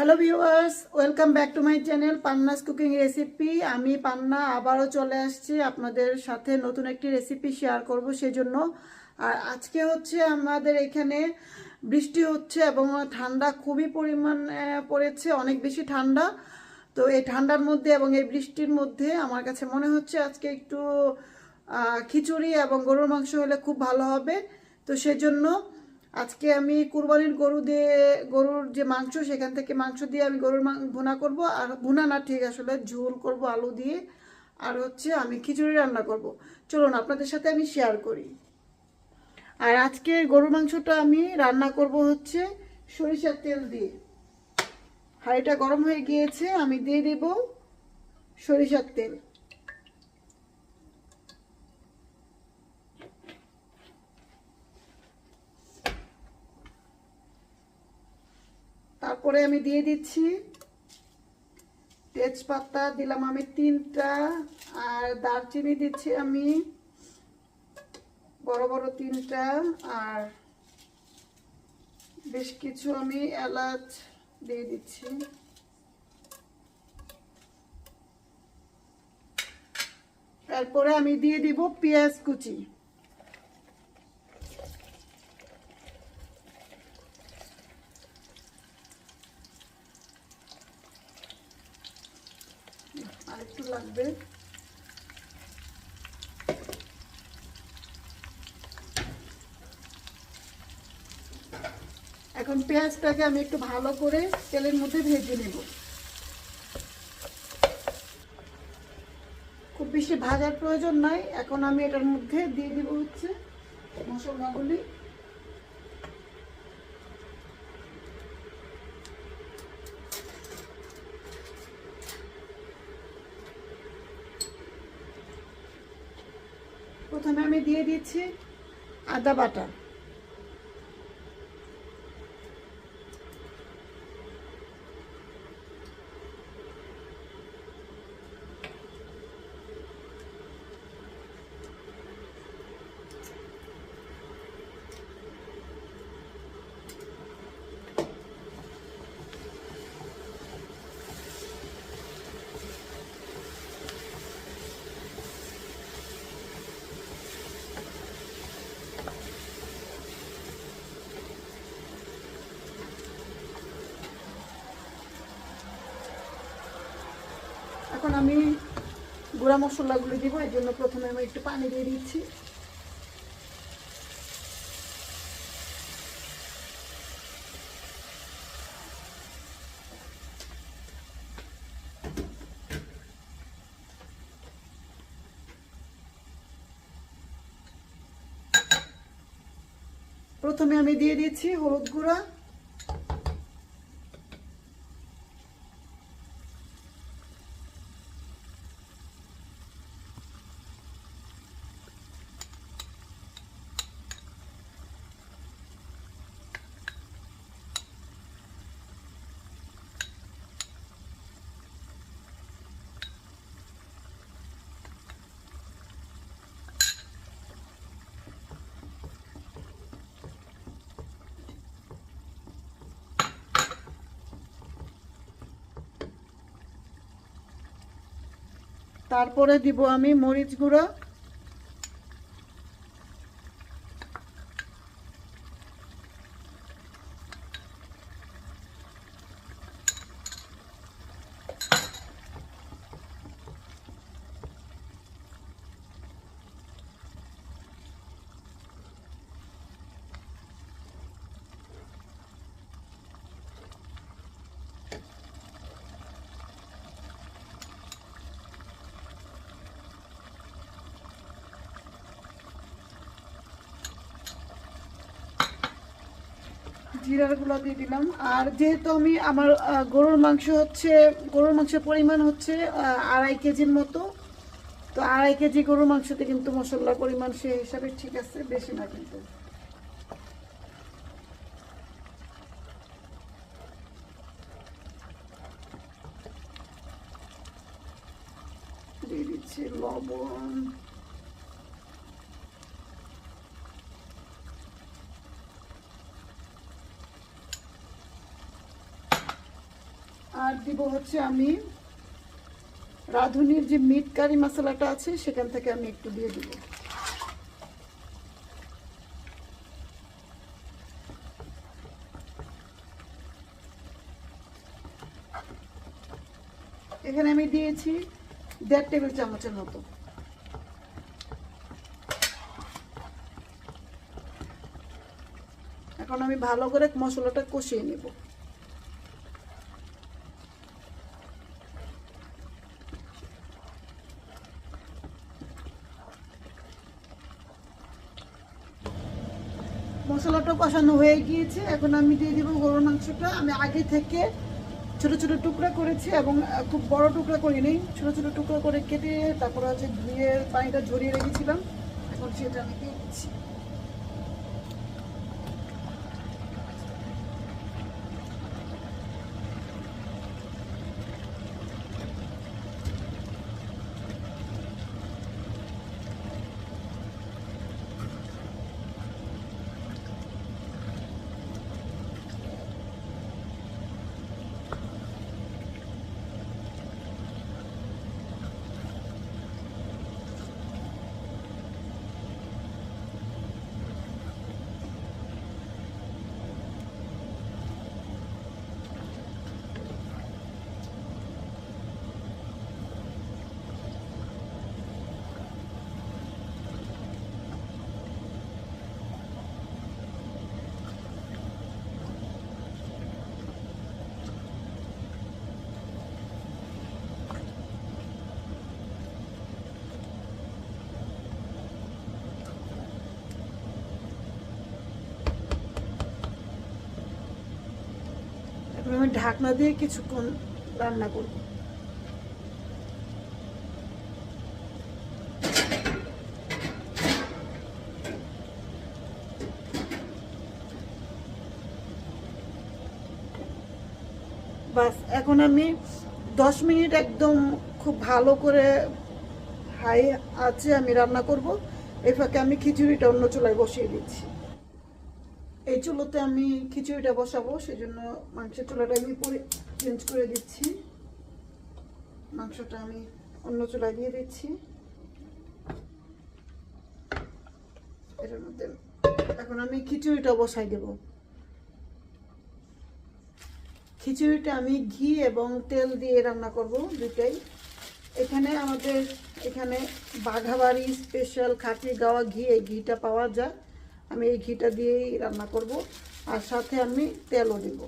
Hello viewers welcome back to my channel Panna's cooking recipe আমি পান্না আবারও চলে আসছি আপনাদের সাথে নতুন একটি রেসিপি শেয়ার করব সেজন্য। আর আজকে হচ্ছে আমাদের এখানে বৃষ্টি হচ্ছে এবং ঠান্ডা খুবই পরিমাণ পড়েছে, অনেক বেশি ঠান্ডা। তো এই ঠান্ডার মধ্যে এবং এই বৃষ্টির মধ্যে আমার কাছে মনে হচ্ছে আজকে একটু খিচুড়ি এবং গরুর মাংস হলে খুব ভালো হবে। তো সেজন্য আজকে আমি কুরবানির গরু দিয়ে, গরুর যে মাংস, সেখান থেকে মাংস দিয়ে আমি গরুর ভুনা করব। আর ভুনা না, ঠিক আসলে ঝোল করব আলু দিয়ে। আর হচ্ছে আমি খিচুড়ি রান্না করব। চলুন, আপনাদের সাথে আমি শেয়ার করি। আর আজকে গরুর মাংসটা আমি রান্না করব হচ্ছে সরিষার তেল দিয়ে। হাঁড়িটা গরম হয়ে গিয়েছে, আমি দিয়ে দেব সরিষার তেল। তারপরে আমি দিয়ে দিচ্ছি তেজপাতা, দিলাম আমি তিনটা, আর দারচিনি দিচ্ছি আমি বড় বড় তিনটা, আর বেশ কিছু আমি এলাচ দিয়ে দিচ্ছি। তারপরে আমি দিয়ে দিব পেঁয়াজ কুচি। লাগবে। এখন পেঁয়াজটাকে আমি একটু ভালো করে তেলের মধ্যে ভেজে নেব। খুব বেশি ভাজার প্রয়োজন নাই। এখন আমি এটার মধ্যে দিয়ে দিব হচ্ছে মশলাগুলি প্রথমে আমি দিয়ে দিচ্ছি আদা বাটা এখন আমি গুঁড়া মশলাগুলি দিব, এর জন্য প্রথমে আমি একটু পানি দিয়ে দিচ্ছি। প্রথমে আমি দিয়ে দিচ্ছি হলুদ গুঁড়া। তারপরে দিব আমি মরিচ গুঁড়ো জিরার দিয়ে দিলাম। আর যেহেতু আমি আমার গরুর মাংস হচ্ছে, গরুর মাংসের পরিমাণ হচ্ছে আড়াই কেজির মতো। তো আড়াই কেজি গরুর মাংসতে কিন্তু মশলার পরিমাণ সে হিসাবে ঠিক আছে, বেশি না কিন্তু দিয়ে দিচ্ছি লবণ আর দিব হচ্ছে আমি রাঁধুনির যে মিট কারি মশলাটা আছে, সেখান থেকে আমি একটু দিয়ে দিব। এখানে আমি দিয়েছি দেড় টেবিল চামচের মতো। এখন আমি ভালো করে মশলাটা কষিয়ে নেব। মশলাটা কষানো হয়ে গিয়েছে। এখন আমি দিয়ে দেবো গরুর মাংসটা। আমি আগে থেকে ছোট ছোট টুকরা করেছি এবং খুব বড় টুকরা করিনি। ছোট ছোট টুকরা করে কেটে তারপর হচ্ছে ধুয়ে পানিটা ঝরিয়ে রেখেছিলাম। এখন সেটা আমি দিয়ে দিচ্ছি। ঢাকনা দিয়ে কিছুক্ষণ রান্না করব বাস, এখন আমি দশ মিনিট একদম খুব ভালো করে হাই আছে, আমি রান্না করব। এই ফাঁকে আমি খিচুড়িটা অন্য চুলায় বসিয়ে দিচ্ছি। এই চুলোতে আমি খিচুড়িটা বসাবো, সেজন্য মাংসের চুলাটা আমি পরে চেঞ্জ করে দিচ্ছি। মাংসটা আমি অন্য চুলায় দিয়ে দিচ্ছি। এর মধ্যে এখন আমি খিচুড়িটা বসাই দেব। খিচুড়িটা আমি ঘি এবং তেল দিয়ে রান্না করব দুটাই এখানে আমাদের, এখানে বাঘাবাড়ি স্পেশাল খাঁটি গাওয়া ঘি, এই ঘিটা পাওয়া যায়। আমি এই ঘিটা দিয়েই রান্না করব। আর সাথে আমি তেলও দেব।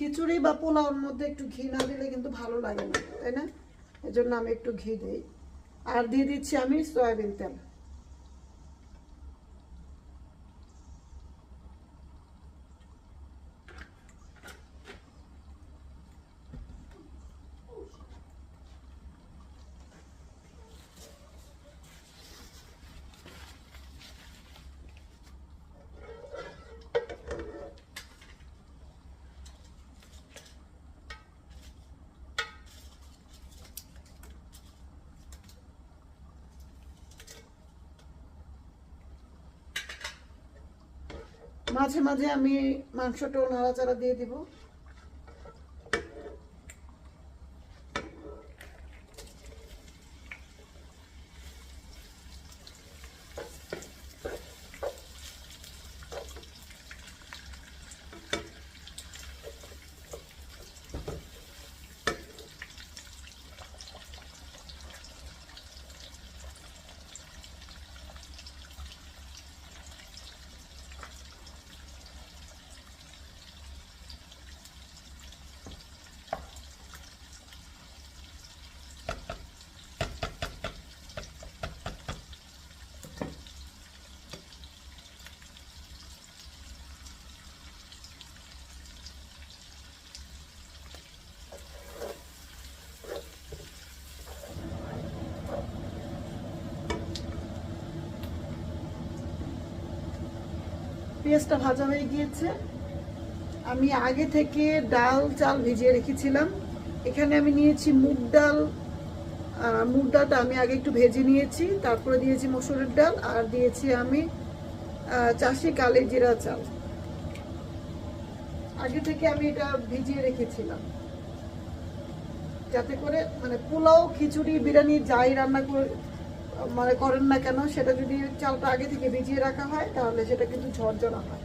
খিচুড়ি বা পোলাওর মধ্যে একটু ঘি না দিলে কিন্তু ভালো লাগে না, তাই না? এজন্য আমি একটু ঘি দিই। আর দিয়ে দিচ্ছি আমি সয়াবিন তেল। মাঝে মাঝে আমি মাংসটাও নাড়াচাড়া দিয়ে দিব। পেঁয়াজটা ভাজা হয়ে গিয়েছে। আমি আগে থেকে ডাল, চাল ভিজিয়ে রেখেছিলাম। এখানে আমি নিয়েছি মুগ ডাল। মুগ ডালটা আমি আগে একটু ভেজে নিয়েছি, তারপরে দিয়েছি মসুরের ডাল আর দিয়েছি আমি চাষি কালি জিরা চাল। আগে থেকে আমি এটা ভিজিয়ে রেখেছিলাম। যাতে করে মানে পোলাও, খিচুড়ি, বিরিয়ানি যাই রান্না করে মানে করেন না কেন, সেটা যদি চালটা আগে থেকে ভিজিয়ে রাখা হয়, তাহলে সেটা কিন্তু ঝরঝরা হয়।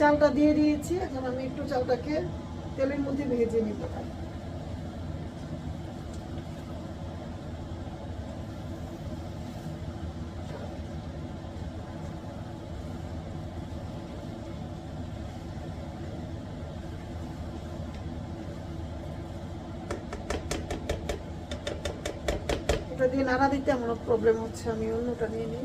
চালটা দিয়ে দিয়েছি। এখন আমি একটু চালটাকে তেলের মধ্যে ভেজে নিতে পারি দিয়ে নাড়া দিতে আমার প্রবলেম হচ্ছে, আমি অন্যটা নিয়ে নিই।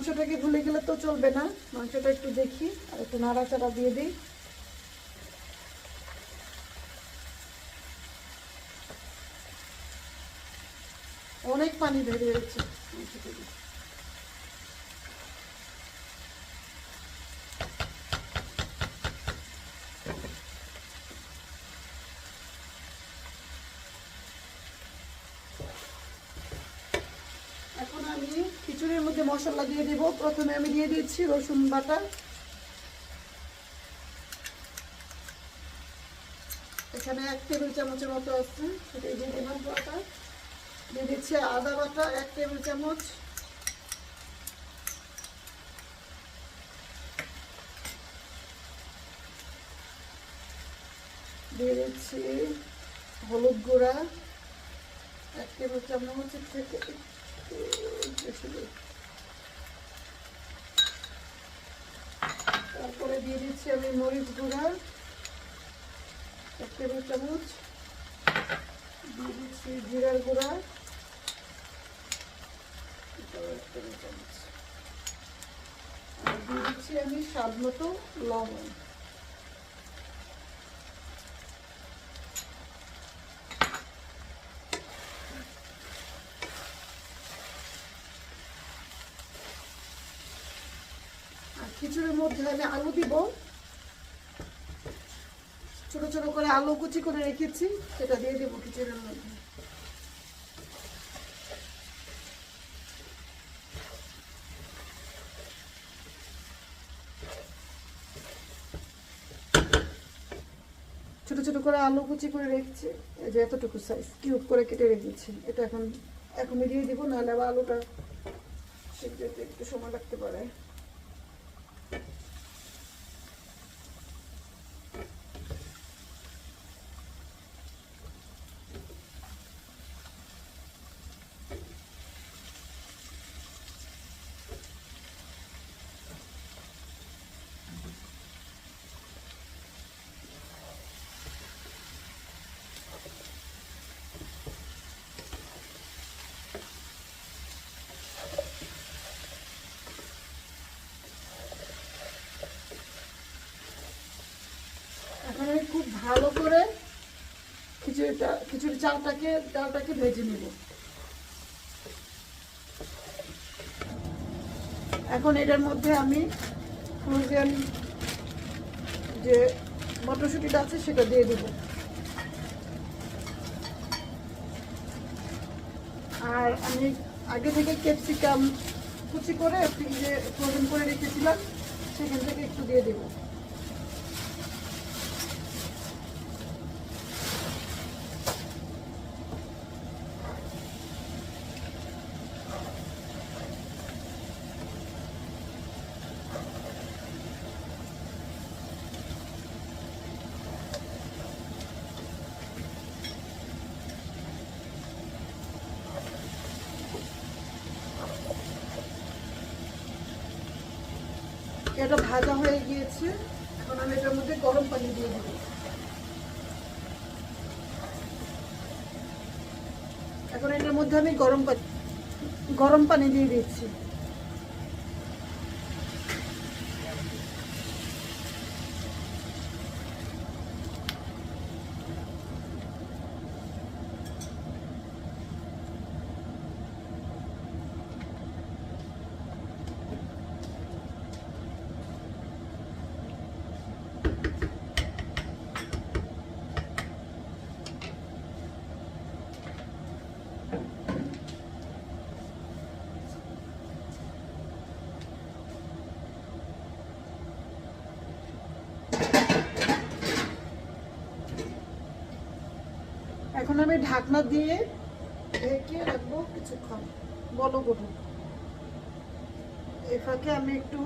মাংসটাকে ভুলে গেলে তো চলবে না। মাংসটা একটু দেখি, আর একটু নাড়াচাড়া দিয়ে দিই। অনেক পানি বেরিয়ে যাচ্ছে মাংস থেকে। এখন আমি খিচুড়ির মধ্যে মশলা দিয়ে দেব। প্রথমে আমি দিয়ে দিচ্ছি রসুন বাটা। এখানে এক টেবিল চামচের মতো আছে সেটাই দিয়ে দিলাম বাটা। দিয়ে দিচ্ছি আদা বাটা, এক টেবিল চামচ। দিয়ে দিচ্ছি হলুদ গুঁড়া, এক টেবিল চামচের থেকে একটু বেশি দিই। তারপরে দিয়ে দিচ্ছি আমি মরিচ গুঁড়া। এক টেবিল চামচ। দিয়ে দিচ্ছি জিরার গুঁড়া। আর দিয়ে দিচ্ছি আমি স্বাদ মতো লবণ আর খিচুড়ির মধ্যে আমি আলু দিব। ছোট ছোট করে আলু কুচি করে রেখেছি, সেটা দিয়ে দেবো খিচুড়ির মধ্যে। ছোট ছোট করে আলু কুচি করে রেখেছি, এই যে এতটুকু সাইজ কিউব করে কেটে রেখেছি। এটা এখন এখনই দিয়ে দিব, নাহলে আবার আলুটা হতে একটু সময় লাগতে পারে এখন আমি খুব ভালো করে খিচুড়িটা, খিচুড়ি চালটাকে, ডালটাকে ভেজে নেব। এখন এটার মধ্যে আমি ফ্রোজেন যে মটরশুঁটিটা আছে সেটা দিয়ে দেব। আর আমি আগে থেকে ক্যাপসিকাম কুচি করে ফ্রিজে ফ্রোজেন করে রেখেছিলাম, সেখান থেকে একটু দিয়ে দেবো। এটা ভাজা হয়ে গিয়েছে। এখন আমি এটার মধ্যে গরম পানি দিয়ে দেব। এখন এটার মধ্যে আমি গরম পানি গরম পানি দিয়ে দিচ্ছি এখন আমি ঢাকনা দিয়ে ঢেকে রাখব কিছুক্ষণ। বলো গরু। এ ফাঁকে আমি একটু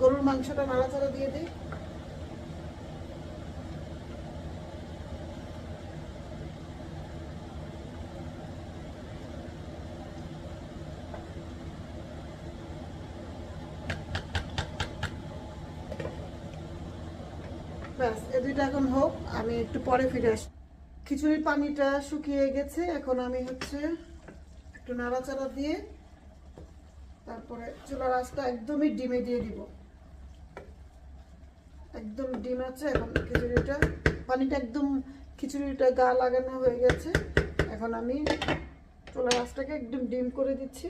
গরুর মাংসটা নাড়াচাড়া দিয়ে দিই। ব্যাস এ দুইটা এখন হোক, আমি একটু পরে ফিরে আসি খিচুড়ির পানিটা শুকিয়ে গেছে। এখন আমি হচ্ছে একটু নাড়াচাড়া দিয়ে তারপরে চুলার আঁচটা একদমই ডিমে দিয়ে দিব। একদম ডিম আছে, এখন খিচুড়িটা, পানিটা একদম খিচুড়িটা গা লাগানো হয়ে গেছে। এখন আমি চুলার আঁচটাকে একদম ডিম করে দিচ্ছি।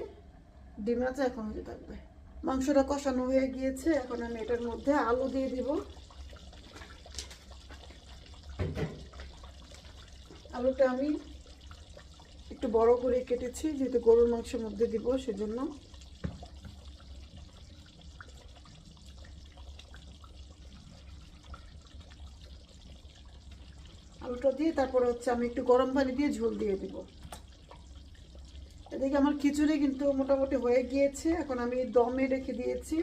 ডিম আছে, এখন হতে থাকবে। মাংসটা কষানো হয়ে গিয়েছে, এখন আমি এটার মধ্যে আলু দিয়ে দিব। আলুটা আমি একটু বড় করে কেটেছি, যেহেতু গরুর মাংসের মধ্যে দিব, সেজন্য। আলুটা দিয়ে তারপর হচ্ছে আমি একটু গরম পানি দিয়ে ঝোল দিয়ে দিব। এদিকে আমার খিচুড়ি কিন্তু মোটামুটি হয়ে গিয়েছে, এখন আমি দমে রেখে দিয়েছি।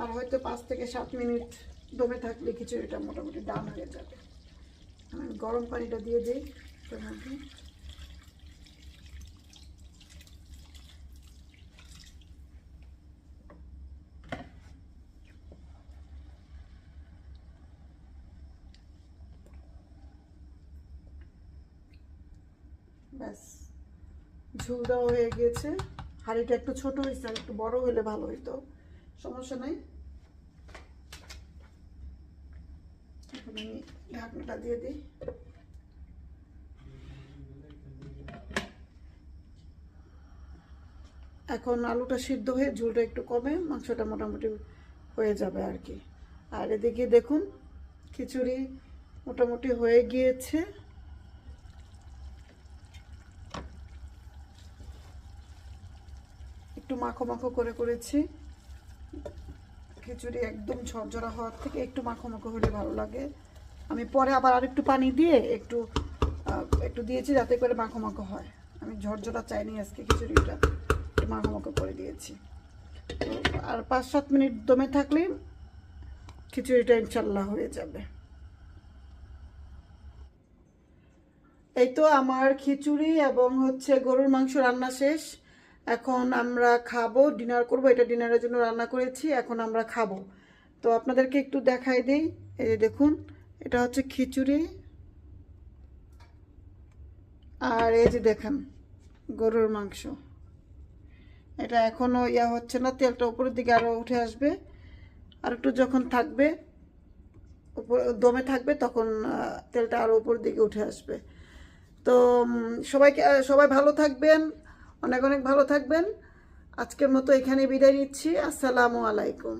আর হয়তো পাঁচ থেকে সাত মিনিট দমে থাকলে খিচুড়িটা মোটামুটি ডান হয়ে যাবে। গরম পানিটা দিয়ে দিই মধ্যে। ব্যাস, ঝুল দেওয়া হয়ে গিয়েছে। হাঁড়িটা একটু ছোট হয়েছে, আর একটু বড় হলে ভালো হইতো। সমস্যা নাই এখন আমি ঢাকনাটা দিয়ে দিই। এখন আলুটা সিদ্ধ হয়ে ঝোলটা একটু কমে, মাংসটা মোটামুটি হয়ে যাবে আর কি। আর এদিকে দেখুন, খিচুড়ি মোটামুটি হয়ে গিয়েছে। একটু মাখো মাখো করে করেছি। খিচুড়ি একদম ঝরঝরা হওয়ার থেকে একটু মাখো মাখো হলে ভালো লাগে। আমি পরে আবার আর একটু পানি দিয়ে একটু একটু দিয়েছি যাতে করে মাখো মাখো হয়। আমি ঝরঝরা চাইনি আজকে খিচুড়িটা, একটু মাখো মাখো করে দিয়েছি। আর পাঁচ সাত মিনিট দমে থাকলে খিচুড়িটা ইনশাল্লাহ হয়ে যাবে। এই তো আমার খিচুড়ি এবং হচ্ছে গরুর মাংস রান্না শেষ। এখন আমরা খাব, ডিনার করব। এটা ডিনারের জন্য রান্না করেছি, এখন আমরা খাব। তো আপনাদেরকে একটু দেখাই দিই। এই দেখুন এটা হচ্ছে খিচুড়ি। আর এই যে দেখেন, গরুর মাংস। এটা এখনও ইয়া হচ্ছে না, তেলটা উপরের দিকে আরও উঠে আসবে। আর একটু যখন থাকবে, উপর, দমে থাকবে, তখন তেলটা আরও উপর দিকে উঠে আসবে। তো সবাইকে সবাই ভালো থাকবেন, অনেক অনেক ভালো থাকবেন। আজকের মতো এখানে বিদায় নিচ্ছি। আসসালামু আলাইকুম।